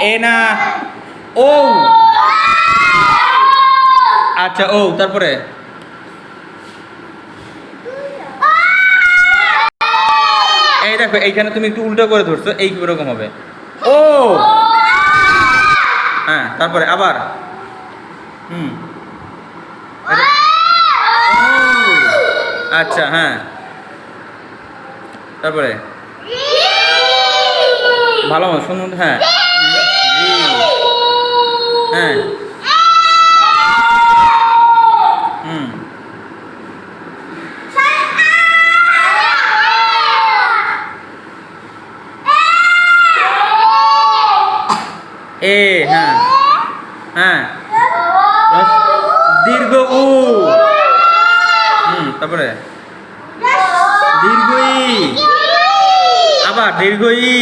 এ না ও আচ্ছা ও তারপরে? এই দেখো, এইখানে তুমি একটু উল্টো করে ধরছো, এই রকম হবে। ও হ্যাঁ তারপরে আবার। হুম। আচ্ছা হ্যাঁ। তারপরে? ভালো শুনুন হ্যাঁ। এ হ্যাঁ। হ্যাঁ। দীর্ঘ উ। হুম তারপরে? দীর্ঘ ই। আবার দীর্ঘ ই।